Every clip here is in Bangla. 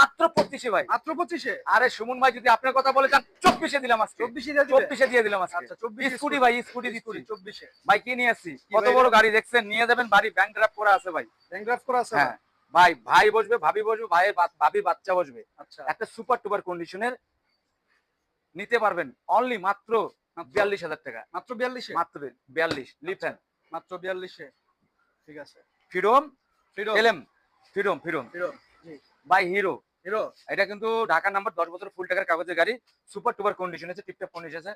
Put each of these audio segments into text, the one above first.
মাত্র পঁচিশে ভাই। মাত্র পঁচিশে? আরে সুমন ভাই যদি আপনার কথা বলে যান চব্বিশে দিলাম আজকে। চব্বিশে দিয়ে চব্বিশে দিয়ে দিলাম আজকে। আচ্ছা চব্বিশ স্কুটি ভাই স্কুটি দিচ্ছি। চব্বিশে। ভাই কি নিয়ে আসছি? কত বড় গাড়ি দেখছেন? নিয়ে যাবেন বাড়ি ব্যাংক ড্রাফট করা আছে ভাই। ব্যাংগ্রাফ করা আছে? হ্যাঁ। ভাই ভাই বসবে ভাবি বসবে ভাইয়ের ভাবি বাচ্চা বসবে। আচ্ছা। একটা সুপার টুপার কন্ডিশনের নিতে পারবেন। অনলি মাত্র বিয়াল্লিশ হাজার টাকা। মাত্র বিয়াল্লিশে? মাত্র বিয়াল্লিশ লিফেন মাত্র বিয়াল্লিশে। ঠিক আছে। ফিরোম হিরো এলএম ফিরোম ফিরোম হিরো জি বাই হিরো হিরো এটা কিন্তু ঢাকা নাম্বার দশ বছর ফুল টাকার কাগজের গাড়ি। সুপার টুপার কন্ডিশন আছে টিপটপ কন্ডিশন আছে।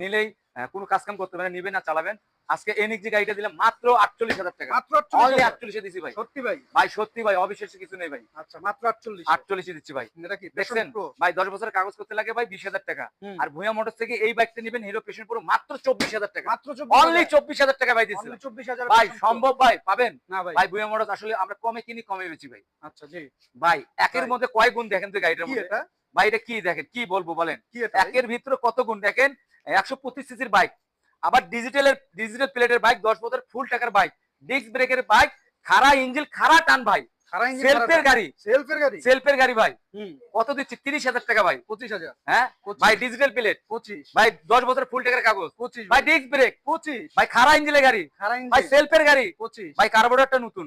নিলেই কোনো কাজ কাম করতে পারে নিবেন না চালাবেন। আজকে এনিক যে গাড়িটা দিলাম মাত্র আটচল্লিশ হাজার টাকা। মাত্র আটচল্লিশ দিচ্ছি ভাই। সত্যি ভাই। ভাই সত্যি ভাই অবিশ্বাস্য কিছু নেই ভাই। আচ্ছা মাত্র আটচল্লিশ। আটচল্লিশে দিচ্ছি ভাই। দেখছেন? ভাই দশ বছরের কাগজ করতে লাগে ভাই বিশ হাজার টাকা। আর ভুয়া মোটর থেকে এই বাইকটা নিবেন হিরো পেশন পুরো মাত্র চব্বিশ হাজার টাকা। মাত্র অনলি চব্বিশ হাজার টাকা ভাই দিচ্ছি চব্বিশ হাজার ভাই সম্ভব ভাই পাবেন? না ভাই। ভাই ভুয়া মোটর আসলে আমরা কমে কিনি কমে বেচি ভাই। আচ্ছা জি। ভাই একের মধ্যে কয় গুণ দেখেন তো গাড়িটার মধ্যে? ভাই এটা কি দেখেন? কি বলব বলেন? একের ভিতরে কত গুণ দেখেন? একশো পঁচিশ সিসির বাইক আবার ডিজিটালের ডিজিটাল প্লেটের বাইক দশ বছর ফুল টাকার বাইক ডিস্ক ব্রেকের বাইক খারা ইঞ্জিন খারা টান ভাই। সেলফের গাড়ি। সেলফের গাড়ি? সেলফের গাড়ি ভাই। হুম। কত দিচ্ছি? তিরিশ হাজার টাকা ভাই। পঁচিশ হাজার। হ্যাঁ? ভাই ডিজিটাল প্লেট পঁচিশ। ভাই দশ বছর ফুল টাকার কাগজ। পঁচিশ ভাই ডিস্ক ব্রেক পঁচিশ। ভাই খারা ইঞ্জিনের গাড়ি। ভাই সেলফের গাড়ি। পঁচিশ। ভাই কার্বোরেটরটা নতুন।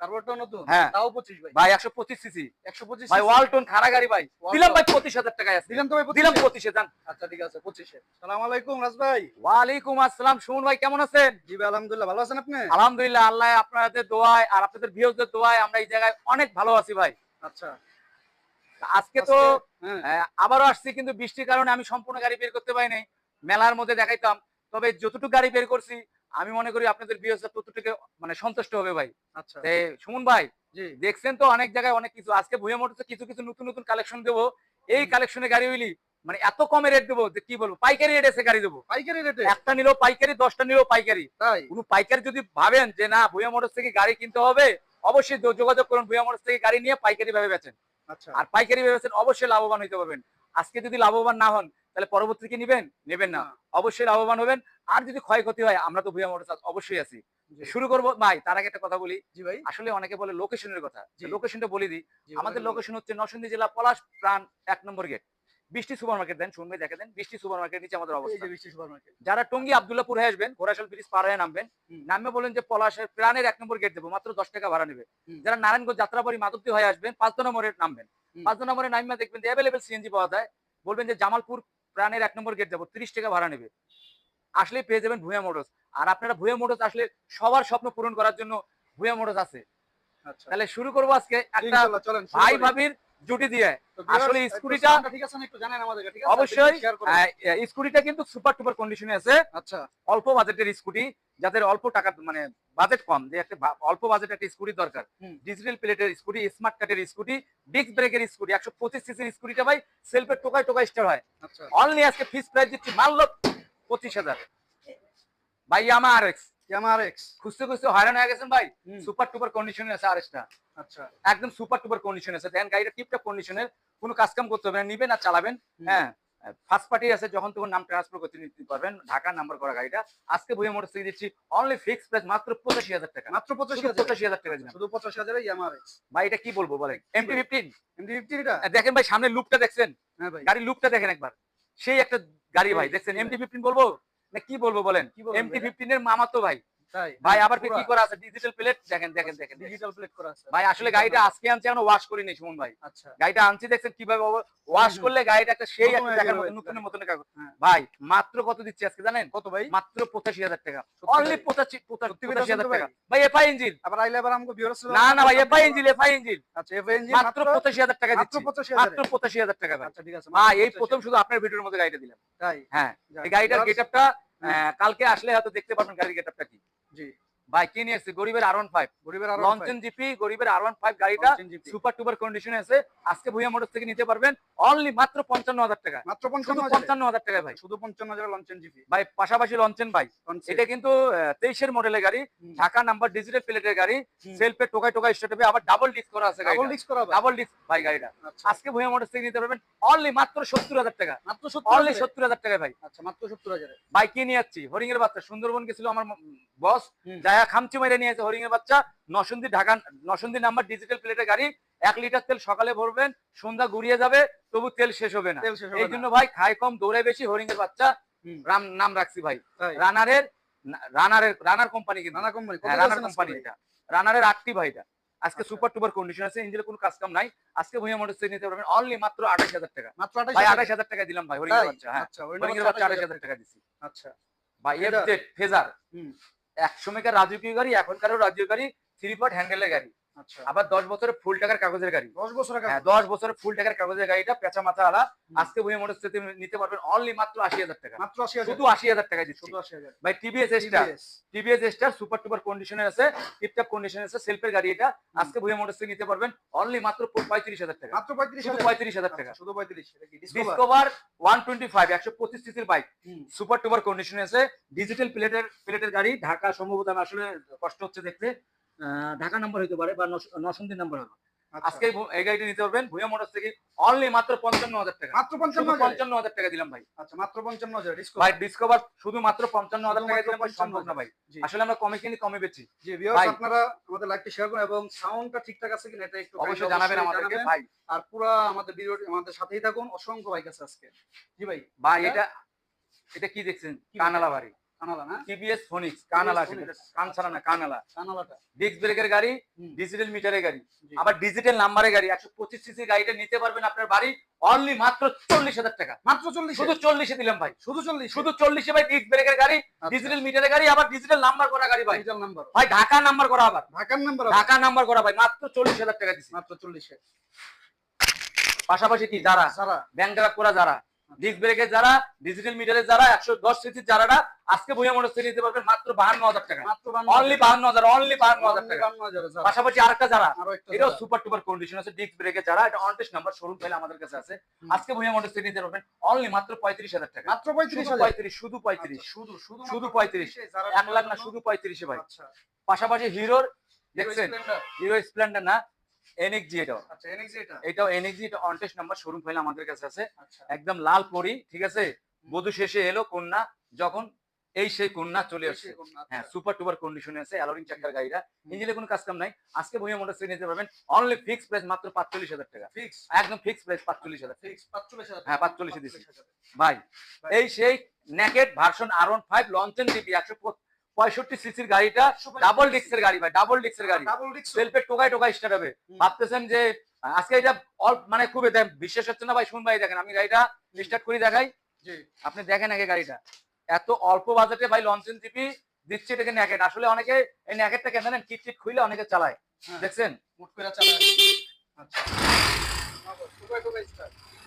নতুন? হ্যাঁ। তাও পঁচিশ ভাই। ভাই একশো পঁচিশ সিসি। একশো পঁচিশ ভাই ওয়ালটন খারা গাড়ি ভাই। দিলাম ভাই পঁচিশ হাজার আছে। দিলাম তো ভাই দিলাম পঁচিশে? পঁচিশে যান। আচ্ছা ঠিক আছে পঁচিশে। সালাম আলাইকুম রাজ ভাই। ওয়ালাইকুম আসসালাম সুমন ভাই কেমন আছেন? জি ভাই আলহামদুলিল্লাহ ভালো আছেন আপনি? আলহামদুলিল্লাহ আল্লাহ আপনাদের দোয়ায় আর আপনাদের ভিউজদের দোয়ায় আমরা এই জায়গায় অনেক ভালো আছি ভাই। আচ্ছা। আজকে তো হ্যাঁ। আবারও আসছি কিন্তু বৃষ্টির কারণে আমি সম্পূর্ণ গাড়ি বের করতে পারি নাই মেলার মধ্যে দেখাইতাম তবে যতটুকু গাড়ি বের করছি আমি মনে করি আপনাদের ভিউজরা ততটুকু মানে সন্তুষ্ট হবে ভাই। আচ্ছা। সুমন ভাই জি। দেখছেন তো অনেক জায়গায় অনেক কিছু। আজকে ভুয়া মোটরসে কিছু কিছু নতুন নতুন কালেকশন দেবো। এই কালেকশনে গাড়ি হইলি মানে এত কমে রেট দেবো যে কি বলব পাইকারি রেট এসে গাড়ি দেবো। পাইকারি রেটে একটা নিলেও পাইকারি দশটা নিলেও পাইকারি। তাই? কোনো পাইকারি যদি ভাবেন যে না ভুয়া মোটরস থেকে গাড়ি কিনতে হবে অবশ্যই যোগাযোগ করুন ভুয়া মোটরস থেকে গাড়ি নিয়ে পাইকারি ভাবে বেচেন। আচ্ছা। আর পাইকারি ভাবে বেচেন অবশ্যই লাভবান হইতে পারবেন। আজকে যদি লাভবান না হন তাহলে পরবর্তী কি নিবেন? নেবেন না। অবশ্যই লাভবান হবেন। আর যদি ক্ষয়ক্ষতি হয় আমরা তো ভুয়া মোটরস অবশ্যই আছি। শুরু করব ভাই তার আগে একটা কথা বলি। ভাই। আসলে অনেকে বলে লোকেশনের কথা। লোকেশনটা বলে দিই। আমাদের। লোকেশন হচ্ছে নরসিংদী জেলা পলাশ প্রাণ এক নম্বর গেট। বৃষ্টি সুপার মার্কেট দেন শুনবে দেখে দেন বৃষ্টি সুপার মার্কেট নিচে আমাদের অবস্থা। যারা টঙ্গী আবদুল্লাপুর হয়ে আসবেন ঘোড়াশাল ব্রিজ পার হয়ে নামবেন নামে বলেন যে পলাশের প্রাণের এক নম্বর গেট দেবো মাত্র দশ টাকা ভাড়া নেবে। যারা নারায়ণগঞ্জ যাত্রাবাড়ি মাধবদী হয়ে আসবেন পাঁচ নম্বরে নামবেন। পাঁচ নম্বরে নামিয়ে দেখবেন যে অ্যাভেলেবেল সিএনজি পাওয়া যায়। বলবেন যে জামালপুর প্রাণের এক নম্বর গেট যাব তিরিশ টাকা ভাড়া নেবে। আসলে পেয়ে যাবেন ভুয়া মোটরস। আর আপনারা ভুয়া মোটরস আসলে সবার স্বপ্ন পূরণ করার জন্য ভুয়া মোটরস আছে। আচ্ছা। তাহলে শুরু করব আজকে একটা ভাই ভাবির জুটি দিয়ে। আসলে স্কুটিটা- ঠিক আছে একটু জানেন আমাদেরকে ঠিক আছে? অবশ্যই স্কুটিটা কিন্তু সুপার টুপার কন্ডিশনে আছে। আচ্ছা। অল্প বাজেটের স্কুটি যাদের অল্প টাকা মানে বাজেট কম যে একটা অল্প বাজেট একটা স্কুটি দরকার। ডিজিটাল প্লেটের স্কুটি স্মার্ট কাটের স্কুটি ডিস্ক ব্রেকের স্কুটি একশো পঁচিশ সিসির স্কুটিটা ভাই সেলফের টোকায় টোকায় স্টার হয়। আচ্ছা। অনলি আজকে ফিস প্রাইস দিচ্ছি মারল পঁচিশ হাজার। ভাই Yamaha R X MR X খুঁজতে খুঁজতে হয়রান হয়ে গেছেন ভাই। সুপার টুপার কন্ডিশনে আছে আর এক্সটা আচ্ছা। একদম সুপার টুপার কন্ডিশন আছে। দেখেন গাড়িটা কন্ডিশনের কোনো কাজ কাম করতে হবে না। নিবেন আর চালাবেন। হ্যাঁ ফার্স্ট পার্টি আছে যখন তখন নাম ট্রান্সফার করতে নিতে পারবেন। ঢাকা নাম্বার করা গাড়িটা। আজকে বইয়ে মোটর থেকে দিচ্ছি অনলি ফিক্স প্রাইস মাত্র পঁচাশি হাজার টাকা। মাত্র পঁচাশি হাজার। পঁচাশি হাজার টাকা শুধু পঁচাশি হাজারে ভাই এটা কি বলব বলেন? এমটি ফিফটিন এমডি ফিফটি এটা? দেখেন ভাই সামনে লুকটা দেখছেন? হ্যাঁ ভাই। গাড়ির লুকটা দেখেন একবার। সেই একটা গাড়ি ভাই। দেখছেন এমটি ফিফটিন বলব? না কি বলব বলেন? এমটি ফিফটিন এর মামাতো ভাই। ভাই আবার কি করা আছে। ডিজিটাল প্লেট দেখেন দেখেন দেখেন। ডিজিটাল প্লেট করা আছে। ভাই আসলে গাড়িটা আজকে আনছে এখন ওয়াশ করিনি সুমন ভাই। আচ্ছা। গাড়িটা আনছি দেখছেন কীভাবে ওয়াশ করলে গাড়িটা একটা সেই একটা দেখার মতো। নতুনের মতন কাগজ। হ্যাঁ। ভাই মাত্র কত দিচ্ছি আজকে জানেন? কত ভাই? মাত্র পঁচাশি হাজার টাকা। অনলি ভাই? পঁচাশি পঁচাশি সত্যি পঁচাশি হাজার বলছেন তো টাকা। ভাই। এফআই ইঞ্জিন আবার আইলে আবার আমাকে ভিউয়ার্স না না ভাই এফআই ইঞ্জিন এফআই ইঞ্জিন আচ্ছা এফ ইঞ্জিন মাত্র পঁচাশি হাজার টাকা দিচ্ছি। মাত্র হাজার পঁচাশি হাজার টাকা আচ্ছা ঠিক আছে ভাই এই প্রথম শুধু আপনার ভিডিওর মধ্যে গাড়িটা দিলাম। তাই। হ্যাঁ এই গাড়িটার গেটআপটা কালকে আসলে হয়তো দেখতে পারবেন গাড়ির গেট গেটআপটা কি। জি ভাই কি নিয়ে গরিবের আর ওয়ান ফাইভ গরিবের লঞ্চন জিপি গরিবের আর ওয়ান ফাইভ গাড়িটা সুপার টুপার কন্ডিশনে আছে। আজকে ভুইয়া মোটর থেকে নিতে পারবেন অনলি মাত্র পঞ্চান্ন হাজার টাকা মাত্র পঞ্চান্ন হাজার? টাকা ভাই। শুধু পঞ্চান্ন হাজার লঞ্চেন জিপি ভাই পাশাপাশি লঞ্চেন ভাই। এটা কিন্তু তেইশের মডেলের গাড়ি ঢাকা নাম্বার ডিজিটাল প্লেটের গাড়ি সেলফে টোকায় টোকায় স্টার্ট হবে আবার ডাবল ডিস্ক করা আছে ডাবল ডিস্ক করা ডাবল ডিস্ক ভাই গাড়িটা। আচ্ছা। আজকে ভুইয়া মোটর থেকে নিতে পারবেন অনলি মাত্র সত্তর হাজার টাকা। মাত্র অনলি সত্তর হাজার টাকা ভাই। আচ্ছা মাত্র সত্তর হাজারে। ভাই কি নিয়ে যাচ্ছি হরিং এর বাচ্চা সুন্দরবন গেছিল আমার বস। যাই খামচি মেরে নিয়েছে হরিং এর বাচ্চা। নসন্দি ঢাকা নসন্দি নাম্বার ডিজিটাল প্লেটের গাড়ি। এক লিটার তেল সকালে ভরবেন সন্ধ্যা ঘুরিয়ে যাবে তবু তেল শেষ হবে না। এই জন্য ভাই খাই কম দৌড়ে বেশি হরিং এর বাচ্চা। রাম নাম রাখছি ভাই। রানারের রানারের রানার কোম্পানি কিন্তু। নানা কোম্পানি। হ্যাঁ, রানার কোম্পানি এটা। রানারের আটটি ভাই এটা। আজকে আচ্ছা। সুপার টুপার কন্ডিশন আছে ইঞ্জিনের কোনো কাজ কাম নাই। আজকে ভুঁইয়া মোটরস নিতে পারবেন। অনলি মাত্র আঠাশ হাজার টাকা। মাত্র ভাই 28000 আঠাশ হাজার টাকা দিলাম ভাই হরিং তাই? বাচ্চা হ্যাঁ। আচ্ছা বাচ্চা আঠাশ হাজার টাকা দিছি। আচ্ছা ভাই ফেজার। হুম। এক সময়কার রাজকীয় গাড়ি এখনকারও রাজকীয় গাড়ি থ্রি পার্ট হ্যান্ডেলের গাড়ি। আবার দশ বছরের ফুল টাকার কাগজের গাড়ি। 10 বছর হ্যাঁ দশ বছরের ফুল টাকার কাগজের গাড়িটা পেঁচা মাথা আলা আজকে মোটরস থেকে নিতে পারবেন অনলি মাত্র আশি হাজার টাকা। মাত্র 80000 শুধু আশি হাজার টাকা দিচ্ছি। ভাই TVS Star TVS Star super duper কন্ডিশনে আছে টিপটপ কন্ডিশনে আছে সেলফের গাড়ি এটা। আজকে মোটরস থেকে নিতে পারবেন অনলি মাত্র পঁয়ত্রিশ হাজার টাকা। মাত্র 35000 শুধু পঁয়ত্রিশ হাজার টাকা। আচ্ছা, শুধু 35 এটা কি ডিসকভার ওয়ান টোয়েন্টি ফাইভ একশো পঁচিশ সিসির বাইক সুপার টুপার কন্ডিশনে আছে। ডিজিটাল প্লেটের প্লেটের গাড়ি ঢাকা সম্ভবত আসলে কষ্ট হচ্ছে দেখতে। ঢাকা নাম্বার হতে পারে বা নসন্দি নাম্বার হবে। আচ্ছা। আজকে এই- গাড়িটা নিতে পারবেন ভুয়া মোটরস থেকে অনলি মাত্র পঞ্চান্ন হাজার টাকা। মাত্র শুধু 55000 পঞ্চান্ন হাজার টাকা দিলাম ভাই। আচ্ছা মাত্র 55000 ভাই ডিসকভার ডিসকভার শুধুমাত্র পঞ্চান্ন হাজার টাকা দিলাম ভাই সম্ভব না ভাই। আসলে আমরা কমে কিনি কমে বেচি। জি ভিউয়ার্স ভাই। আপনারা আমাদের লাইভটি শেয়ার করুন এবং সাউন্ডটা ঠিকঠাক আছে কিনা এটা একটু অবশ্যই জানাবেন আমাদেরকে ভাই। আর পুরো আমাদের ভিডিওটি আমাদের সাথেই থাকুন। অসংখ্য বাইক আছে আজকে। জি ভাই। ভাই এটা? এটা এটা কি দেখছেন? কানালা বাড়ি টিভিএস ফোনিক্স কানালা Phoenix। না কানালা। ডিস্ক ব্রেকের গাড়ি ডিজিটাল মিটারের গাড়ি। আবার ডিজিটাল নাম্বারের গাড়ি একশো পঁচিশ সিসি গাড়িটা নিতে পারবেন আপনার বাড়ি অনলি মাত্র চল্লিশ হাজার টাকা। মাত্র 40 শুধু চল্লিশে দিলাম ভাই। শুধু 40 শুধু চল্লিশে ভাই ডিস্ক ব্রেকের গাড়ি আচ্ছা। ডিজিটাল মিটারের গাড়ি আবার ডিজিটাল নাম্বার করা গাড়ি ভাই। ডিজিটাল নাম্বার ভাই ঢাকা নাম্বার করা আবার। ঢাকার নাম্বার ঢাকা নাম্বার করা ভাই মাত্র চল্লিশ হাজার টাকা দিচ্ছি মাত্র 40 এ পাশাপাশি কি যারা? ব্যাংক করা যারা? ডিস্ক ব্রেকের যারা ডিজিটাল মিটারের যারা একশো দশ সিসির যারাটা আজকে বইয়া মোটর থেকে নিতে পারবেন মাত্র বাহান্ন হাজার টাকা। অনলি বাহান্ন হাজার। অনলি বাহান্ন হাজার টাকা। 52000 সারা পাশাপাশি আরেকটা যারা এটাও সুপার টুপার কন্ডিশন আছে ডিস্ক ব্রেকের যারা এটা অনটেস্ট নাম্বার শোরুম পেলে আমাদের কাছে আছে। আজকে বইয়া মোটর থেকে নিতে পারবেন অনলি মাত্র পঁয়ত্রিশ হাজার টাকা। মাত্র শুধু 35000 পঁয়ত্রিশ শুধু পঁয়ত্রিশ। আচ্ছা, শুধু শুধু শুধু মাত্র 35 এ, যারা এক লাখ না শুধু পঁয়ত্রিশে ভাই। আচ্ছা। পাশাপাশি হিরোর দেখছেন? হিরো স্প্লেন্ডার না এনএক্সজি এটাও। আচ্ছা NX এটা? এটাও এনএক্সজি এটা অনটেস্ট নাম্বার শোরুম ফাইল আমাদের কাছে আছে। আচ্ছা। একদম লাল পরি ঠিক আছে? বধূ শেষে এলো কন্যা যখন এই সেই কন্যা চলে আসছে। না, হ্যাঁ আচ্ছা। সুপার টুপার কন্ডিশনে আছে অ্যালোরিং চাকার গাড়িটা। ইঞ্জিনে কোনো কাজ কাম নাই। আজকে ভুঁইয়া মোটর নিতে পারবেন। অনলি ফিক্স প্রাইস মাত্র পাঁচচল্লিশ হাজার টাকা। ফিক্স একদম ফিক্স প্রাইস পাঁচচল্লিশ হাজার। ফিক্স 45000 হ্যাঁ, 45 এ দিছি। 45,000 ভাই ভাই। এই সেই naked version R one five লঞ্চেন ডিপি একশো পঁয়ষট্টি সিসির গাড়িটা ডাবল ডিক্সের গাড়ি ভাই ডাবল ডিক্সের গাড়ি। ডাবল সেলফে টোকায় টোকায় স্টার্ট হবে ভাবতেছেন যে আজকে এটা অল্প মানে খুব বিশ্বাস হচ্ছে না ভাই শুন ভাই দেখেন আমি গাড়িটা স্টার্ট করি দেখাই। আপনি দেখেন আগে গাড়িটা। এত অল্প বাজেটে ভাই লঞ্চেন জিপি দিচ্ছে এটাকে ন্যাকেট আসলে অনেকে এই ন্যাকেটটা কেন জানেন? কিট খুলে অনেকে চালায়। হ্যাঁ। দেখছেন? মুট করে চালায়। আচ্ছা।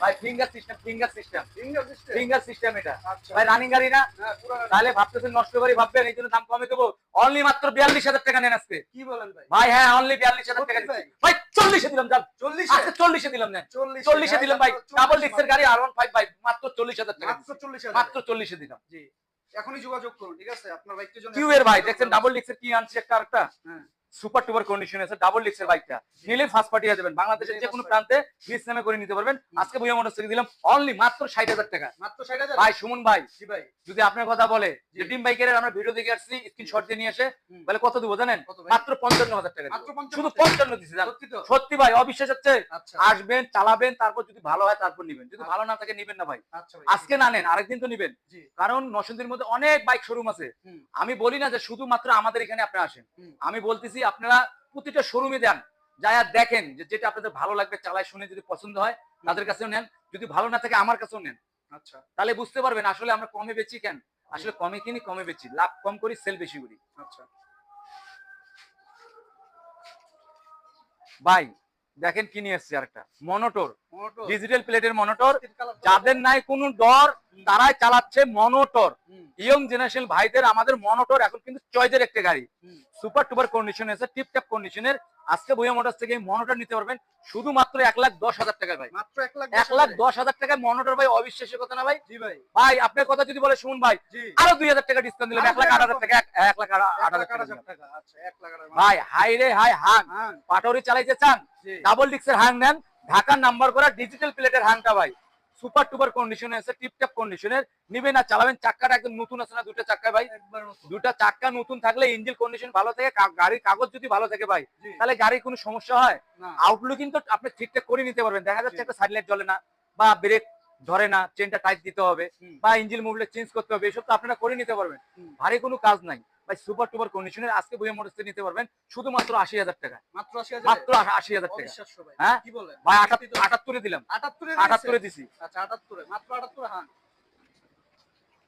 ভাই finger system finger system finger system finger system এটা। আচ্ছা। ভাই রানিং গাড়ি না? হ্যাঁ তাহলে ভাবতেছেন নষ্ট করে ভাববেন এই জন্য দাম কমে দেবো। অনলি মাত্র বিয়াল্লিশ হাজার টাকা নেন আজকে। কি বলেন ভাই? ভাই হ্যাঁ অনলি বিয়াল্লিশ হাজার টাকা ভাই? চল্লিশে দিলাম যান। 40 আজকে চল্লিশে দিলাম নেন। 40 চল্লিশে দিলাম ভাই। ডাবল ডিক্সের গাড়ি আর ওয়ান ফাইভ ভাই মাত্র চল্লিশ হাজার টাকা মাত্র। 40000 মাত্র চল্লিশে দিলাম। জি। এখনই যোগাযোগ করুন ঠিক আছে? আপনার বাইকটির জন্য কিউ এর ভাই দেখছেন ডাবল ডিক্সের কি আনছে একটা আরেকটা? হ্যাঁ। সুপার টুপার কন্ডিশন আছে ডাবল ডিক্সের বাইকটা নিলে ফার্স্ট পার্টি হয়ে যাবেন। বাংলাদেশের যে কোনো প্রান্তে বিশ নামে করে নিতে পারবেন। আজকে বইয়া মোটর থেকে দিলাম অনলি মাত্র ষাট হাজার টাকা। মাত্র 60000 ভাই সুমন ভাই ভাই। যদি আপনার কথা বলে যে। টিম বাইকের আমরা ভিডিও দেখে আসছি স্ক্রিনশট দিয়ে নিয়ে হুম। বলে কত দেবো জানেন? মাত্র পঞ্চান্ন হাজার টাকা মাত্র দেবো। 55 শুধু পঞ্চান্ন দিচ্ছি সত্যি ভাই অবিশ্বাস হচ্ছে। আচ্ছা। আসবেন চালাবেন তারপর যদি ভালো হয় তারপর নিবেন। যদি ভালো না থাকে নিবেন না ভাই। আচ্ছা আজকে না নেন আরেকদিন তো নিবেন। কারণ নরসিংদীর মধ্যে অনেক বাইক শোরুম আছে। আমি বলি না যে শুধুমাত্র আমাদের এখানে আপনি আসেন। আমি বলতেছি আপনারা প্রতিটা শোরুমে দেন যা আর দেখেন যে যেটা আপনাদের ভালো লাগবে চালায় শুনে যদি পছন্দ হয় তাদের কাছেও নেন। যদি ভালো না থাকে আমার কাছেও নেন। আচ্ছা। তাহলে বুঝতে পারবেন আসলে আমরা কমে বেচি কেন? আসলে কমে কিনি কমে বেচি। লাভ কম করি সেল বেশি করি। আচ্ছা। ভাই দেখেন কি নিয়ে এসছে আরেকটা। মনোটর। ডিজিটাল প্লেটের মনোটর। যাদের নাই কোনো ডর তারাই চালাচ্ছে মনোটর। ইয়ং জেনারেশন ভাইদের আমাদের মনোটর এখন কিন্তু চয়েজের একটা গাড়ি। সুপার টুপার কন্ডিশন আছে টিপটপ কন্ডিশনের আজকে বইয়া মোটরস থেকে মনোটর নিতে পারবেন। শুধুমাত্র এক লাখ দশ হাজার টাকা ভাই। মাত্র 1 লাখ এক লাখ দশ হাজার টাকায় মনোটর ভাই অবিশ্বাসের কথা না ভাই? জি ভাই। ভাই আপনার কথা যদি বলে শুনুন ভাই আরও দুই হাজার টাকা ডিসকাউন্ট দিলাম এক লাখ আট হাজার টাকা এক- এক লাখ আট হাজার টাকা আট হাজার দিলাম। টাকা আচ্ছা 1 লাখ ভাই হাই রে হাই হাং হ্যাঁ পাটরি চালাইতে চান? ডাবল ডিক্সের হাং নেন। ঢাকার নাম্বার করা ডিজিটাল প্লেটের হাংটা ভাই। সুপার টুপার কন্ডিশনে আছে টিপটপ কন্ডিশনের নিবেন না চালাবেন চাক্কাটা একদম নতুন আছে না দুটো চাক্কা ভাই? দুটা চাক্কা নতুন থাকলে ইঞ্জিন কন্ডিশন ভালো থাকে গাড়ির কাগজ যদি ভালো থাকে ভাই তাহলে গাড়ির কোনো সমস্যা হয়? আউটলুকিং তো আপনি ঠিকঠাক করে নিতে পারবেন। দেখা যাচ্ছে। একটা সাইড লাইট জ্বলে না বা ব্রেক ধরে না চেনটা টাইট দিতে হবে বা ইঞ্জিন মুভলে চেঞ্জ করতে হবে এসব তো আপনারা করে নিতে পারবেন। ভারী কোনো কাজ নাই। ভাই সুপার টুপার কন্ডিশনের আজকে বইয়ে মোটরস থেকে নিতে পারবেন শুধুমাত্র আশি হাজার টাকা। মাত্র আশি হাজার? মাত্র আশি হাজার টাকা। হ্যাঁ? কি বলেন? ভাই আটাত্তরে দিলাম। আটাত্তরে আটাত্তরে দিছি। আচ্ছা আটাত্তরে। মাত্র আটাত্তরে হ্যাঁ।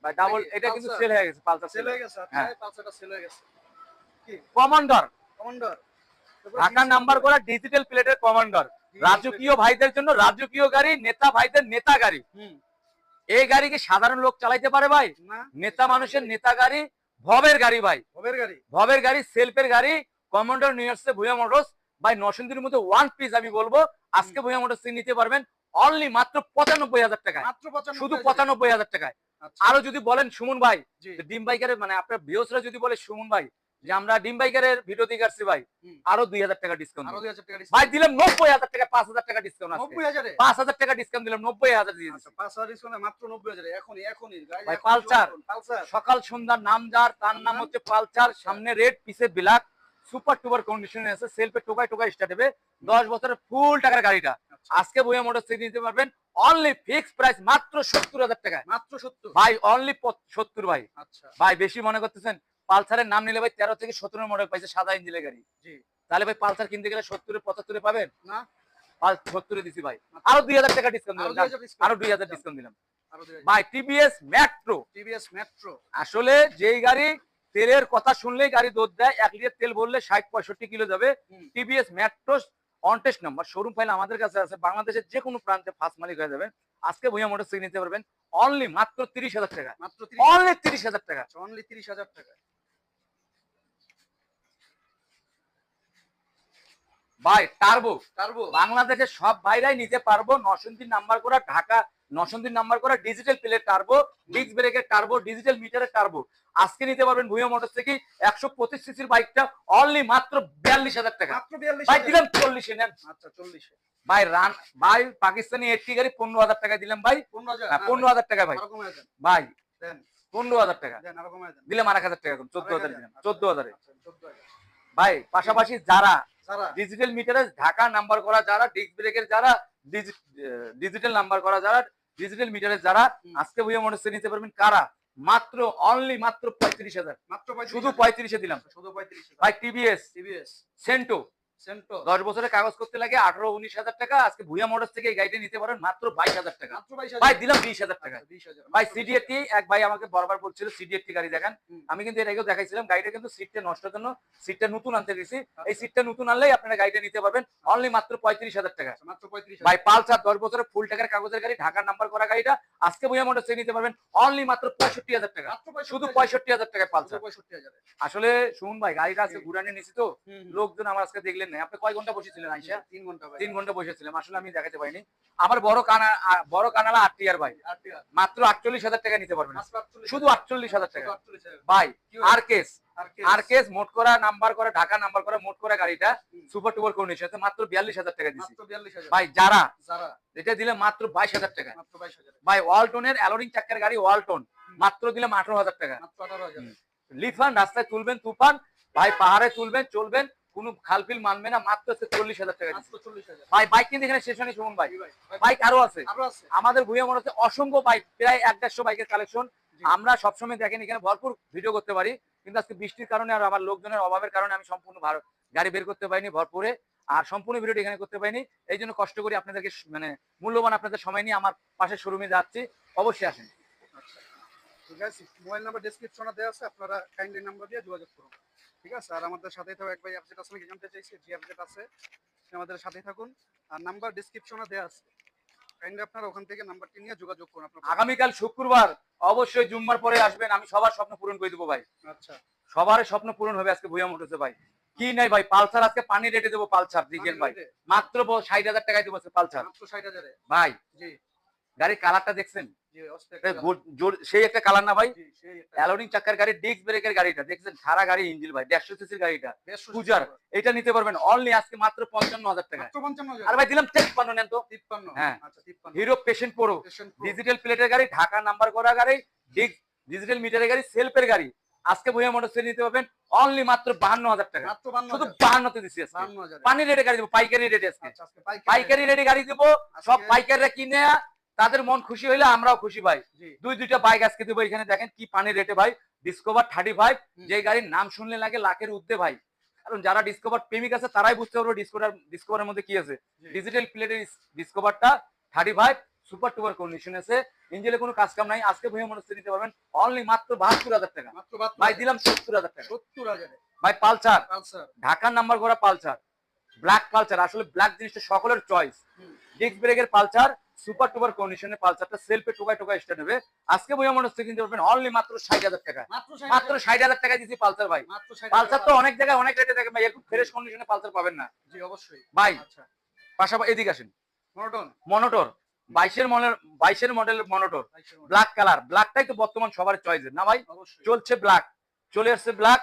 ভাই ডাবল এটা কিন্তু সেল হয়ে গেছে পালসার সেল হয়ে গেছে আচ্ছা হ্যাঁ। পালসারটা সেল হয়ে গেছে। কমান্ডার কমান্ডার ঢাকার নাম্বার করা ডিজিটাল প্লেটের কমান্ডার রাজকীয় ভাইদের জন্য রাজকীয় গাড়ি নেতা ভাইদের নেতা গাড়ি। হুম। এই গাড়ি কি সাধারণ লোক চালাইতে পারে ভাই? নেতা মানুষের নেতা গাড়ি ভবের গাড়ি ভাই। ভবের গাড়ি? ভবের গাড়ি সেলফের গাড়ি কমান্ডার নিয়ে আসছে ভুয়া মোটরস। ভাই নরসিংদীর মধ্যে ওয়ান পিস আমি বলব। আজকে ভুয়া মোটরস নিতে পারবেন অনলি মাত্র পঁচানব্বই হাজার টাকায়। মাত্র 95 শুধু। পঁচানব্বই হাজার টাকায়। আচ্ছা। আরও যদি বলেন সুমন ভাই ডিম বাইকারের মানে আপনার ভিউসরা যদি বলে সুমন ভাই যে আমরা ডিম বাইকারের ভিডিও দিকে আসছি ভাই আরও দুই হাজার টাকা ডিসকাউন্ট আরও 2000 টাকা ভাই দিলাম নব্বই হাজার টাকা পাঁচ হাজার টাকা ডিসকাউন্ট আছে 90000 পাঁচ হাজার টাকা ডিসকাউন্ট দিলাম নব্বই হাজার দিয়ে আচ্ছা 5000 ডিসকাউন্ট মাত্র 90000 এ এখনই এখনই। ভাই, পালসার। সকাল সন্ধ্যার নাম যার তার নাম? হচ্ছে পালচার সামনে রেড পিছে ব্ল্যাক সুপার টুপার কন্ডিশনে আছে। সেলফে টোকায় টোকায় স্টার্ট হবে। দশ বছরের ফুল টাকার গাড়িটা। আচ্ছা, আজকে বইয়া মোটর থেকে নিতে পারবেন অনলি ফিক্স প্রাইস মাত্র সত্তর হাজার টাকায়। মাত্র 70 ভাই অনলি সত্তর ভাই। আচ্ছা। ভাই বেশি মনে করতেছেন? পালসারের নাম নিলে ভাই তেরো থেকে সতেরো মডেল পাইছে সাদা ইঞ্জিনের গাড়ি। তাহলে ভাই পালসার কিনতে গেলে সত্তরে পঁচাত্তরে পাবেন? না। সত্তরে দিছি ভাই। আরও দুই হাজার টাকা ডিসকাউন্ট দিলাম আরও দুই হাজার ডিসকাউন্ট দিলাম। ভাই টিভিএস মেট্রো টিভিএস মেট্রো আসলে যেই গাড়ি তেলের কথা শুনলেই গাড়ি দৌড় দেয় এক লিটার তেল বললে ষাট পঁয়ষট্টি কিলো যাবে। TVS Metro on test number showroom file আমাদের কাছে আছে। বাংলাদেশের যে কোনো প্রান্তে ফার্স্ট মালিক হয়ে যাবেন। আজকে ভুইয়া মোটর নিতে পারবেন অনলি মাত্র তিরিশ হাজার টাকা। মাত্র অনলি তিরিশ হাজার টাকা। অনলি 30000 টাকা। ভাই টার্বো টার্বো বাংলাদেশের সব ভাইরাই নিতে পারব নসন্দির নাম্বার করা ঢাকা নসন্দির নাম্বার করা ডিজিটাল প্লেট টার্বো ডিস্ক ব্রেকের টার্বো ডিজিটাল মিটারের টার্বো আজকে নিতে পারবেন ভুইয়া মোটর থেকে একশো পঁচিশ সিসির বাইকটা অনলি মাত্র বিয়াল্লিশ হাজার টাকা। মাত্র 42 ভাই দিলাম চল্লিশে নেন। আচ্ছা 40 এ ভাই রান ভাই পাকিস্তানি এইটটি গাড়ি পনেরো হাজার টাকা দিলাম ভাই। 15000 হ্যাঁ, পনেরো হাজার টাকা ভাই। আরও কমায় দেন। ভাই পনেরো হাজার টাকা। দিলাম আর এক হাজার টাকা চোদ্দ হাজার দিলাম চোদ্দ হাজারে। আচ্ছা 14000 ভাই পাশাপাশি যারা ডিজিটাল মিটারে ঢাকা নাম্বার করা যারা ডিস্ক ব্রেকের যারা ডিজিটাল নাম্বার করা যারা ডিজিটাল মিটারে যারা আজকে বইয়ে মনে নিতে পারবেন কারা? মাত্র অনলি মাত্র পঁয়ত্রিশ হাজার। মাত্র 35 শুধু পঁয়ত্রিশে দিলাম। শুধু 35 ভাই টিভিএস টিভিএস সেন্টো দশ বছরের কাগজ করতে লাগে আঠারো উনিশ হাজার টাকা। আজকে ভুয়া মোটরস থেকে এই গাড়িটা নিতে পারেন মাত্র বাইশ হাজার টাকা। ভাই দিলাম বিশ হাজার টাকা। আচ্ছা, 20000 ভাই সিডিএটি এক ভাই আমাকে বরাবর বলছিল সিডিএটি গাড়ি দেখান। আমি কিন্তু এর আগেও দেখাইছিলাম গাড়িটা কিন্তু সিটটা নষ্ট জন্য সিটটা নতুন আনতে গেছি। আচ্ছা। এই সিটটা নতুন আনলেই আপনারা গাড়িটা নিতে পারবেন অনলি মাত্র পঁয়ত্রিশ হাজার টাকা। আচ্ছা, মাত্র 35000 ভাই পালসার দশ বছরের ফুল টাকার কাগজের গাড়ি ঢাকার নাম্বার করা গাড়িটা আজকে বইয়া মোটর নিতে পারবেন অনলি মাত্র পঁয়ষট্টি হাজার টাকা। শুধু পঁয়ষট্টি হাজার টাকা পালসার। 65000 আসলে শুনুন ভাই গাড়িটা আজকে। ঘুরানে নিছি তো। লোকজন আমার আজকে দেখলেন না আপনি কয় ঘণ্টা বসেছিলেন আইসা 3 ঘণ্টা তিন ঘণ্টা বসেছিলাম আসলে আমি দেখাতে পারিনি। আমার বড় কানা বড় কানালা আট টিয়ার ভাই মাত্র আটচল্লিশ হাজার টাকা নিতে পারবেন। শুধু আটচল্লিশ হাজার টাকা। ভাই আর কেস আর কেস মোট করা নাম্বার করা ঢাকা নাম্বার করা মোট করা গাড়িটা সুপার টুপার কন্ডিশন আছে মাত্র বিয়াল্লিশ হাজার টাকা দিচ্ছি ভাই যারা এটা দিলে মাত্র বাইশ হাজার টাকা। ভাই ওয়ালটনের অ্যালোরিং চাক্কার গাড়ি ওয়ালটন মাত্র দিলাম আঠারো হাজার টাকা। মাত্র 18000 হুম। লিফান রাস্তায় তুলবেন তুফান ভাই পাহাড়ে তুলবেন চলবেন কোনো খালফিল মানবে না মাত্র হচ্ছে চল্লিশ হাজার টাকা দিচ্ছি। মাত্র 40000 ভাই বাইক কিন্তু এখানে শেষ হয়নি শুনুন ভাই। বাইক আরও আছে। আমাদের ভুইয়া মনে হচ্ছে অসংখ্য বাইক প্রায় এক দেড়শো বাইকের কালেকশন আমরা সবসময় দেখেন এখানে ভরপুর ভিডিও করতে পারি কিন্তু আজকে বৃষ্টির কারণে আর আমার লোকজনের অভাবের কারণে আমি সম্পূর্ণ গাড়ি বের করতে পারিনি ভরপুরে। আর সম্পূর্ণ ভিডিওটি এখানে করতে পারিনি। এই জন্য কষ্ট করি আপনাদেরকে মানে মূল্যবান আপনাদের সময় নিয়ে আমার পাশের শোরুমে যাচ্ছি। অবশ্যই আসেন। ঠিক আছে? মোবাইল নাম্বার ডেসক্রিপশনে দেওয়া আছে আপনারা কাইন্ডলি নাম্বার দিয়ে যোগাযোগ করুন। ঠিক আছে? আর আমাদের সাথেই থাকুন। এক ভাই আপডেট আসলে কি জানতে চাইছি? জি আপডেট আছে আমাদের সাথেই থাকুন। আর নাম্বার ডেসক্রিপশনে দেওয়া আছে। কাইন্ডলি আপনারা ওখান থেকে নাম্বারটি নিয়ে যোগাযোগ করুন আপনার আগামীকাল শুক্রবার অবশ্যই জুম্মার পরে আসবেন। আমি সবার স্বপ্ন পূরণ করে দেবো ভাই। আচ্ছা। সবার স্বপ্ন পূরণ হবে আজকে ভুইয়া মোটরসে ভাই। কি নাই ভাই? পালসার আজকে পানি রেটে দেবো পালসার দিকেন ভাই। মাত্র ষাট হাজার টাকায় দেবো পালসার। মাত্র ষাট হাজারে? ভাই। জি। গাড়ির কালারটা দেখছেন? সেই একটা কালার না ভাই। একটা চাকার গাড়ি ডিস্ক ব্রেকের গাড়িটা। দেখছেন? সারা গাড়ি ইঞ্জিন ভাই দেড়শো সিসির গাড়িটা। পূজার এটা নিতে পারবেন অনলি আজকে মাত্র পঞ্চান্ন হাজার টাকা। আর ভাই দিলাম তেপ্পান্ন নেন তো। 53 হ্যাঁ। 53 হিরো পেশেন্ট প্রো ডিজিটাল প্লেটের গাড়ি ঢাকা নাম্বার করা গাড়ি ডিজিটাল মিটারের গাড়ি সেলফের গাড়ি। আজকে ভুয়া মোটরস নিতে পারবেন অনলি মাত্র বাহান্ন হাজার টাকা। মাত্র 52 শুধু বাহান্নতে দিচ্ছি পানি রেটে গাড়ি দেবো পাইকারি রেটে আজকে। আচ্ছা পাইকারি পাইকারি রেটে গাড়ি দেবো সব আজকে- পাইকাররা কিনে তাদের মন খুশি হইলে আমরাও খুশি ভাই। দুই দুইটা বাইক আজকে দেবো। এখানে দেখেন কি পানি রেটে ভাই। ডিসকভার থার্টি ফাইভ যে গাড়ির নাম শুনলে লাগে লাখের উদ্দে ভাই। কারণ যারা ডিসকভার প্রেমিক আছে তারাই বুঝতে পারবে ডিসকভার ডিসকভারের মধ্যে কি আছে। ডিজিটাল প্লেটের ডিসকভারটা thirty five super duper condition আছে। ইঞ্জিনে কোনো কাজ কাম নাই। আজকে ভুয়া মনস্থ নিতে পারবেন অনলি মাত্র বাহাত্তর হাজার টাকা। ভাই দিলাম সত্তর হাজার টাকা। 70000 এ ভাই পালসার। ঢাকার নাম্বার করা পালসার। Black Pulsar. আসলে ব্ল্যাক জিনিসটা সকলের চয়েস। ডিস্ক ব্রেকের পালসার। সুপার টুপার কন্ডিশনের পালসারটা সেলফে টোকায় টোকায় স্টার্ট হবে। আজকে বইয়া মানুষ কিনতে পারবেন অনলি মাত্র ষাট হাজার টাকা। মাত্র ষাট হাজার টাকা দিচ্ছি পালসার ভাই। পালসার তো অনেক জায়গায় অনেক রেটে থাকে ভাই। এরকম ফ্রেশ কন্ডিশনে পালসার পাবেন না। জি অবশ্যই। ভাই আচ্ছা। পাশাপাশি এদিকে আসেন। মনোটন? মনোটর। বাইশের মডেল বাইশের মডেল মনোটর। ব্ল্যাক কালার ব্ল্যাকটাই তো বর্তমান সবার চয়েসের না ভাই? চলছে ব্ল্যাক চলে আসছে ব্ল্যাক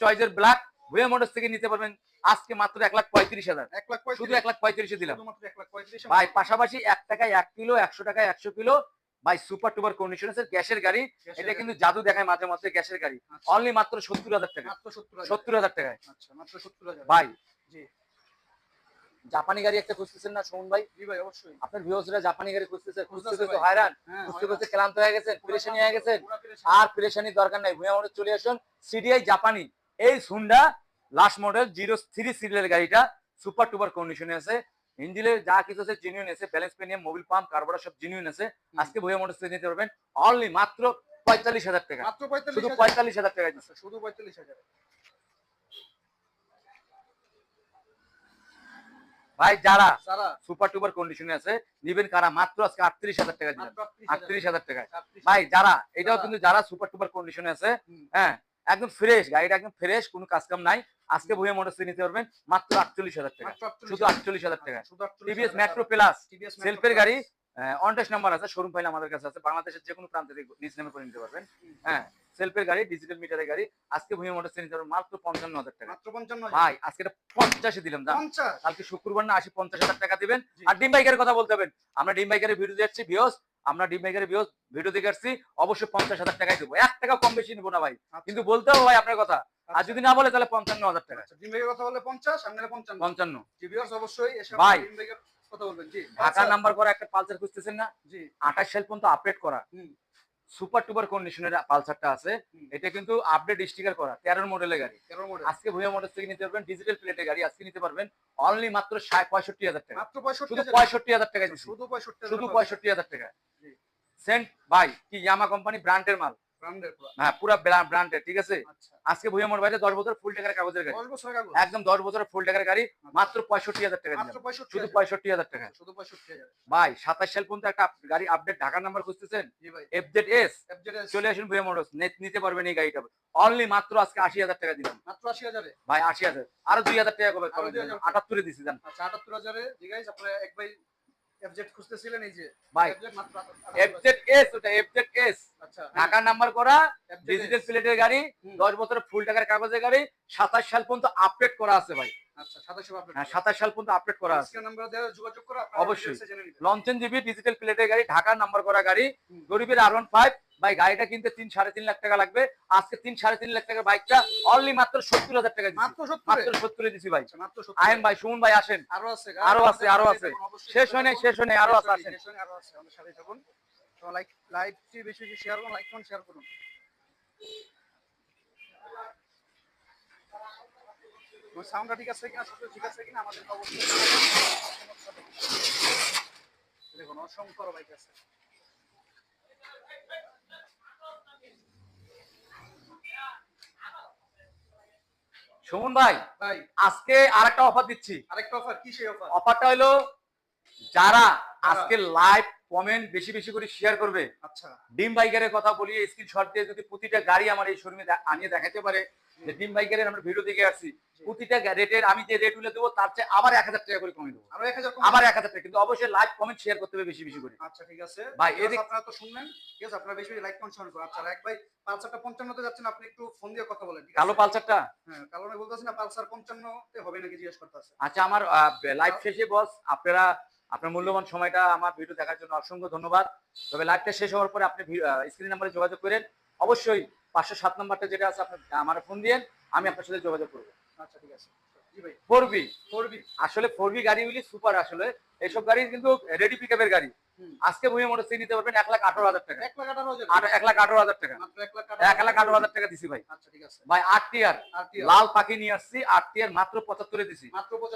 চয়েসের ব্ল্যাক ওয়ে মোটরস থেকে নিতে পারবেন? আজকে মাত্র এক লাখ পঁয়ত্রিশ হাজার। 1 লাখ শুধু এক লাখ পঁয়ত্রিশে দিলাম। শুধুমাত্র 1 লাখ 35 ভাই পাশাপাশি এক টাকায় এক কিলো একশো টাকায় একশো কিলো। ভাই সুপার টুপার কন্ডিশন আছে গ্যাসের গাড়ি। এটা কিন্তু জাদু দেখায় মাঝে মাঝে গ্যাসের গাড়ি। আচ্ছা, অনলি মাত্র সত্তর হাজার টাকা। সত্তর হাজার। টাকায়। আচ্ছা মাত্র 70000 ভাই। জাপানি গাড়ি একটা খুঁজতেছেন না সোমন ভাই? ভাই অবশ্যই। আপনার ভিউসরা জাপানি গাড়ি খুঁজতেছে খুঁজতে খুঁজতেছে খুঁজতে ভাই। হয়রান। হ্যাঁ খুঁজতে খুঁজতে ক্লান্ত হয়ে গেছেন পেরেশানি হয়ে গেছেন। আর পেরেশানির দরকার নাই ভুয়া মডেল চলে আসুন। সিডিআই জাপানি এই সুন্ডা লাস্ট মডেল জিরো থ্রি সিরিয়ালের গাড়িটা সুপার টুপার কন্ডিশনে আছে। ইঞ্জিনের যা কিছু আছে জেনুইন আছে ব্যালেন্স পেনিয়াম মোবিল পাম্প কার্বোরেটর সব জেনুইন আছে। আজকে ভুয়া মডেল নিতে পারবেন। অনলি মাত্র পঁয়তাল্লিশ হাজার টাকা। মাত্র 45 শুধু পঁয়তাল্লিশ হাজার টাকা দিচ্ছে। শুধু 45000 ভাই যারা সুপার টুপার কন্ডিশনে আছে নিবেন কারা? মাত্র আজকে আটত্রিশ হাজার টাকা দিলেন। আটত্রিশ হাজার। টাকা ভাই যারা এটাও কিন্তু যারা সুপার টুপার কন্ডিশনে আছে হ্যাঁ একদম ফ্রেশ গাড়িটা একদম ফ্রেশ কোনো কাজকাম নাই। আজকে ভুয়া মোটরস নিতে পারবেন মাত্র আটচল্লিশ হাজার টাকা। মাত্র 48,000 শুধু আটচল্লিশ হাজার টাকা। শুধু 48,000 টিভিএস মেট্রো প্লাস সেলফের। গাড়ি অনটেস্ট নাম্বার আছে শোরুম ফাইল আমাদের কাছে আছে। বাংলাদেশের যে কোনো প্রান্ত থেকে নিজ নামে করে নিতে পারবেন। হ্যাঁ সেলফের গাড়ি ডিজিটাল মিটারের গাড়ি। আজকে ভুয়া মোটরস নিতে পারবেন মাত্র পঞ্চান্ন হাজার টাকা। মাত্র 55,000 ভাই আজকে এটা পঞ্চাশে দিলাম 50 কালকে শুক্রবার না আশি পঞ্চাশ হাজার টাকা দিবেন। আর ডিম বাইকের কথা বলতে হবেন আমরা ডিম বাইকের ভিডিও যাচ্ছি ভিওস আমরা ডিম বাইকের ভিওস ভিডিও দেখে আসছি অবশ্যই পঞ্চাশ হাজার টাকাই দেবো। এক টাকা কম বেশি নিবো না ভাই। আচ্ছা, কিন্তু বলতে হবে ভাই আপনার কথা। আর আচ্ছা। যদি না বলে তাহলে পঞ্চান্ন হাজার টাকা। আচ্ছা, ডিম ব্যাগের কথা বললে 50 সামনে 55 পঞ্চান্ন। জি অবশ্যই ভাই। কথা বলবেন। জি ঢাকা নাম্বার করা একটা পালসার খুঁজতেছেন না? জি। আঠাশ সাল পর্যন্ত আপডেট করা। সুপার টুপার কন্ডিশনের পালসারটা আছে। এটা কিন্তু আপডেট স্টিকার করা তেরো মডেলের গাড়ি। 13 মডেল আজকে ভুয়া মডেল থেকে নিতে পারবেন ডিজিটাল প্লেটের গাড়ি আজকে নিতে পারবেন অনলি মাত্র পঁয়ষট্টি হাজার টাকা। মাত্র 65 শুধু পঁয়ষট্টি হাজার টাকা শুধু 65 শুধু পঁয়ষট্টি হাজার টাকা সেন্ট ভাই কি ইয়ামা কোম্পানি ব্র্যান্ডের মাল? হ্যাঁ পুরো ব্র্যান্ডের ঠিক আছে? আজকে ভুয়া মোট বাইরে দশ বছর ফুল টাকার কাগজের গাড়ি। 10 বছর কাগজ? একদম দশ বছরের ফুল টাকার গাড়ি মাত্র পঁয়ষট্টি হাজার টাকা মাত্র দিলাম। 65 শুধু পঁয়ষট্টি হাজার টাকা। শুধু 65000 ভাই সাতাশ সাল পর্যন্ত একটা গাড়ি আপডেট ঢাকার নাম্বার খুঁজতেছেন? এফজেড এস চলে আসুন নিতে পারবেন এই গাড়িটা। অনলি মাত্র আজকে আশি হাজার টাকা দিলাম। মাত্র 80000 এ ভাই আশি হাজার। আরও দুই হাজার টাকা কবে আরও 2000 আটাত্তরে দিছি জান। আচ্ছা 78000 এ জি গাইস আপনারা এক ভাই এফজেড খুঁজতেছিলেন এই যে? ভাই এফজেড মাত্র 78,000 এফজেড এস ওটা এফজেড এস আচ্ছা। ঢাকার নাম্বার করা ডিজিটাল প্লেটের গাড়ি হুম। দশ বছরের ফুল টাকার কাগজের গাড়ি সাতাশ সাল পর্যন্ত আপডেট করা আছে ভাই। আচ্ছা 27 হ্যাঁ সাতাশ সাল পর্যন্ত আপডেট করা আছে। যোগাযোগ করা অবশ্যই। লঞ্চেন জিবি ডিজিটাল প্লেটের গাড়ি ঢাকার নাম্বার করা গাড়ি গরিবের আর ওয়ান ফাইভ ভাই গাড়িটা কিনতে তিন সাড়ে তিন লাখ টাকা লাগবে। আজকে তিন সাড়ে তিন লাখ টাকার বাইকটা অনলি মাত্র সত্তর হাজার টাকা মাত্র 70 মাত্র সত্তরে দিছি ভাই। আচ্ছা 70 আয়েন ভাই সুমন ভাই আসেন। আরও আছে আরও আছে, আরও আছে। শেষ হয় নাই, শেষ হয় নাই, আরও আছে, আসেন। শেষ নাই, আরও আছে আমাদের সাথে থাকুন। লাইক লাইভটি বেশি বেশি শেয়ার করুন লাইক করুন শেয়ার করুন। সাউন্ডটা ঠিক আছে কিনা সব ঠিক আছে কিনা আমাদের অবশ্যই দেখুন অসংখ্য বাইক আছে। সুমন ভাই ভাই। আজকে আরেকটা অফার দিচ্ছি। আরেকটা অফার কি সেই অফার অফারটা হলো যারা আজকে লাইভ কমেন্ট বেশি বেশি করে শেয়ার করবে। আচ্ছা। ডিম বাইকারের কথা বলি স্ক্রিনশট দিয়ে যদি প্রতিটা গাড়ি আমার এই শোরুমে আনিয়ে দেখাতে পারে যে ডিম বাইকারের আমরা ভিডিও দেখে আসছি প্রতিটা রেটের আমি যে রেট দেবো তার চেয়ে আবার এক হাজার টাকা করে কমে দেবো। আবার এক হাজার টাকা কিন্তু অবশ্যই লাইক কমেন্ট শেয়ার করতে হবে বেশি বেশি করে। আচ্ছা ঠিক আছে। ভাই, এদিক- আপনারা তো শুনলেন। ঠিক আছে আপনারা বেশি বেশি লাইক কমেন্ট করুন আচ্ছা এক ভাই পালসারটা পঞ্চান্নতে যাচ্ছেন আপনি একটু ফোন দিয়ে কথা বলেন? কালো পালসারটা? হ্যাঁ কালো বলতেছি না পালসার পঞ্চান্নতে হবে নাকি জিজ্ঞেস করতেছে। আচ্ছা আমার লাইভ শেষে বস আপনারা আপনার মূল্যবান সময়টা আমার ভিডিও দেখার জন্য অসংখ্য ধন্যবাদ। তবে লাইভটা শেষ হওয়ার পরে আপনি স্ক্রিন নাম্বারে যোগাযোগ করেন। অবশ্যই পাঁচশো সাত নাম্বারটা যেটা আছে আপনি আমার ফোন দিয়েন আমি আপনার সাথে যোগাযোগ করব। আচ্ছা ঠিক আছে। ফোর বি ফোর বি আসলে ফোর বি গাড়িগুলি সুপার আসলে। এইসব গাড়ি কিন্তু রেডি পিক গাড়ি। আজকে ভুঁয়ে মোটর সিং নিতে পারবেন এক লাখ আঠারো হাজার টাকা। এক লাখ আঠারো হাজার। টাকা। এক লাখ আঠারো হাজার। টাকা দিছি ভাই। আচ্ছা ভাই আট টিয়ার আর লাল পাখি নিয়ে আসছি আট টিয়ার মাত্র পঁচাত্তরে দিছি।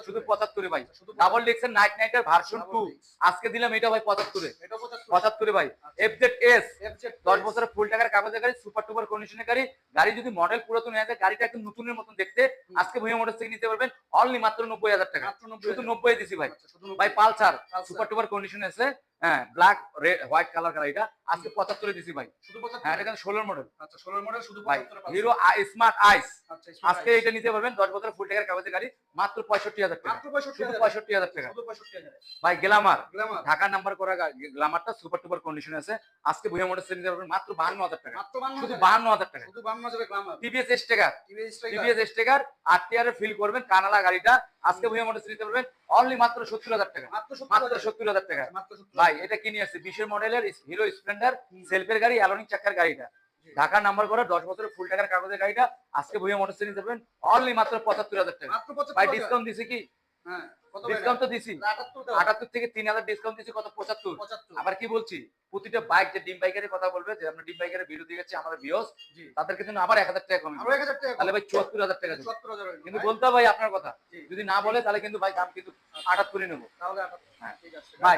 শুধু পঁচাত্তরে ভাই। ডাবল ডিক্সের নাইট নাইটের ভার্সন টু আজকে দিলাম এটা ভাই পঁচাত্তরে। পঁচাত্তরে। ভাই। আচ্ছা। এফজেড এস দশ বছরের ফুল টাকার কাগজের গাড়ি সুপার টুপার কন্ডিশনের গাড়ি। গাড়ি যদি মডেল পুরাতন হয়ে যায় গাড়িটা একদম নতুনের মতন দেখতে আজকে ভুঁইয়া মোটর থেকে নিতে পারবেন। অনলি মাত্র নব্বই হাজার টাকা। শুধু নব্বই দিছি ভাই। আচ্ছা। ভাই পালসার সুপার টুপার কন্ডিশন আছে হ্যাঁ ব্ল্যাক রেড হোয়াইট কালার গাড়িটা আজকে পঁচাত্তরে দিছি ভাই। শুধু হ্যাঁ এটা ষোলোর মডেল আচ্ছা ষোলোর মডেল শুধু ভাই হিরো স্মার্ট আইস আচ্ছা আজকে এটা নিতে পারবেন দশ বছর ফুল টাকার কাগজের গাড়ি মাত্র পঁয়ষট্টি হাজার টাকা। পঁয়ষট্টি শুধু হাজার। পঁয়ষট্টি হাজার টাকা। ভাই গ্লামার ঢাকা নাম্বার করা গ্লামারটা সুপার টুপার কন্ডিশন আছে। আজকে ভুয়া মোটর নিতে পারবেন মাত্র বাহান্ন হাজার টাকা। শুধু হাজার। বাহান্ন হাজার টাকা। শুধু বান্ন হাজারে গ্ল্যামার টিভিএস স্টেকার টিভিএস স্টেকার আট টিয়ারে ফিল করবেন কানালা গাড়িটা। আজকে ভুয়া মোটর নিতে পারবেন অনলি মাত্র সত্তর হাজার টাকা। মাত্র সত্তর হাজার। টাকা। ভাই এটা কিনে আসছে? বিশের মডেলের হিরো স্প্লেন্ডার সেলফের গাড়ি অ্যালোনিক চাকার গাড়িটা। ঢাকা নাম্বার করা দশ বছরের ফুল টাকার কাগজের গাড়িটা। আজকে ভুইয়া অনলি মাত্র পঁচাত্তর হাজার টাকা। ভাই ডিসকাউন্ট দিছে কি? হ্যাঁ ডিসকাউন্ট তো দিছি। আটাত্তর থেকে তিন হাজার ডিসকাউন্ট দিছি কত? পঁচাত্তর। আবার কি বলছি? প্রতিটা বাইক যে ডিম বাইকারের কথা বলবে যে আমরা ডিম বাইকারের ভিডিও দিয়ে যাচ্ছি আমাদের ভিউস তাদেরকে জন্য আবার এক হাজার টাকা কমে এক হাজার টাকা তাহলে ভাই চুয়াত্তর হাজার টাকা কিন্তু বলতে হবে ভাই আপনার কথা। যদি না বলে তাহলে কিন্তু ভাই দাম কিন্তু আটাত্তরে নেব। তাহলে হ্যাঁ। ভাই,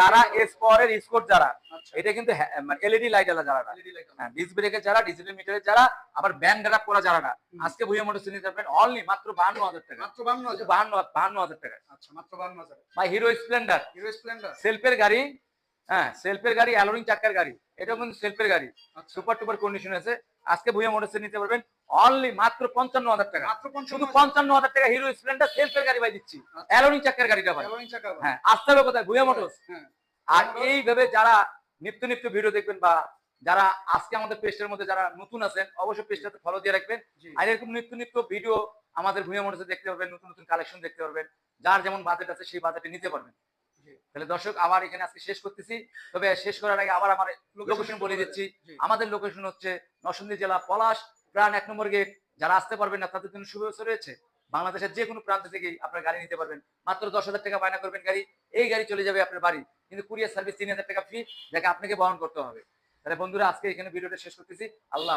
যারা এসপরের স্কোর যারা আচ্ছা। এটা কিন্তু এলইডি লাইট আলা যারা। হ্যাঁ ডিস ব্রেকের যারা ডিজিটাল মিটারের যারা আবার ব্যান্ড করা যারা না। হুম। আজকে ভুইয়া মোটর নিতে পারবেন অনলি মাত্র বাহান্ন হাজার টাকা। মাত্র বান্ন হাজার। বাহান্ন বাহান্ন হাজার টাকা। আচ্ছা মাত্র বান্ন হাজার। ভাই হিরো স্প্লেন্ডার হিরো স্প্লেন্ডার সেলফের গাড়ি হ্যাঁ সেলফের গাড়ি অ্যালোরিং চাকার গাড়ি। এটা কিন্তু সেলফের গাড়ি। আচ্ছা। সুপার টুপার কন্ডিশন আছে। আজকে ভুইয়া মোটরসে নিতে পারবেন অনলি মাত্র পঞ্চান্ন হাজার টাকা। শুধু পঞ্চান্ন হাজার টাকা হিরো স্প্লেন্ডার সেলফের গাড়ি ভাই দিচ্ছি। আচ্ছা। অ্যালোরিং চাকার গাড়িটা ভাই। হ্যাঁ আসতে হবে কোথায়? ভুইয়া মোটরস হ্যাঁ আর এইভাবে যারা নিত্য নিত্য ভিডিও দেখবেন বা যারা আজকে আমাদের পেজের মধ্যে যারা নতুন আছেন অবশ্যই পেজটাতে ফলো দিয়ে রাখবেন। আর এরকম নিত্য নিত্য ভিডিও আমাদের ভুইয়া মোটরসে দেখতে পারবেন নতুন নতুন কালেকশন দেখতে পারবেন। যার যেমন বাজেট আছে সেই বাজেটে নিতে পারবেন। তাহলে দর্শক আবার এখানে আজকে শেষ করতেছি। তবে শেষ করার আগে আবার আমার লোকেশন বলে দিচ্ছি। আমাদের লোকেশন হচ্ছে নরসিংদী জেলা পলাশ প্রাণ এক নম্বর গেট যারা আসতে পারবেন না তাদের জন্য শুভেচ্ছা রয়েছে। বাংলাদেশের যে কোনো প্রান্ত থেকে আপনার গাড়ি নিতে পারবেন। মাত্র দশ হাজার টাকা বায়না করবেন গাড়ি। এই গাড়ি চলে যাবে আপনার বাড়ি। কিন্তু কুরিয়ার সার্ভিস তিন হাজার টাকা ফি যাকে আপনাকে বহন করতে হবে। তাহলে বন্ধুরা আজকে এখানে ভিডিওটা শেষ করতেছি। আল্লাহ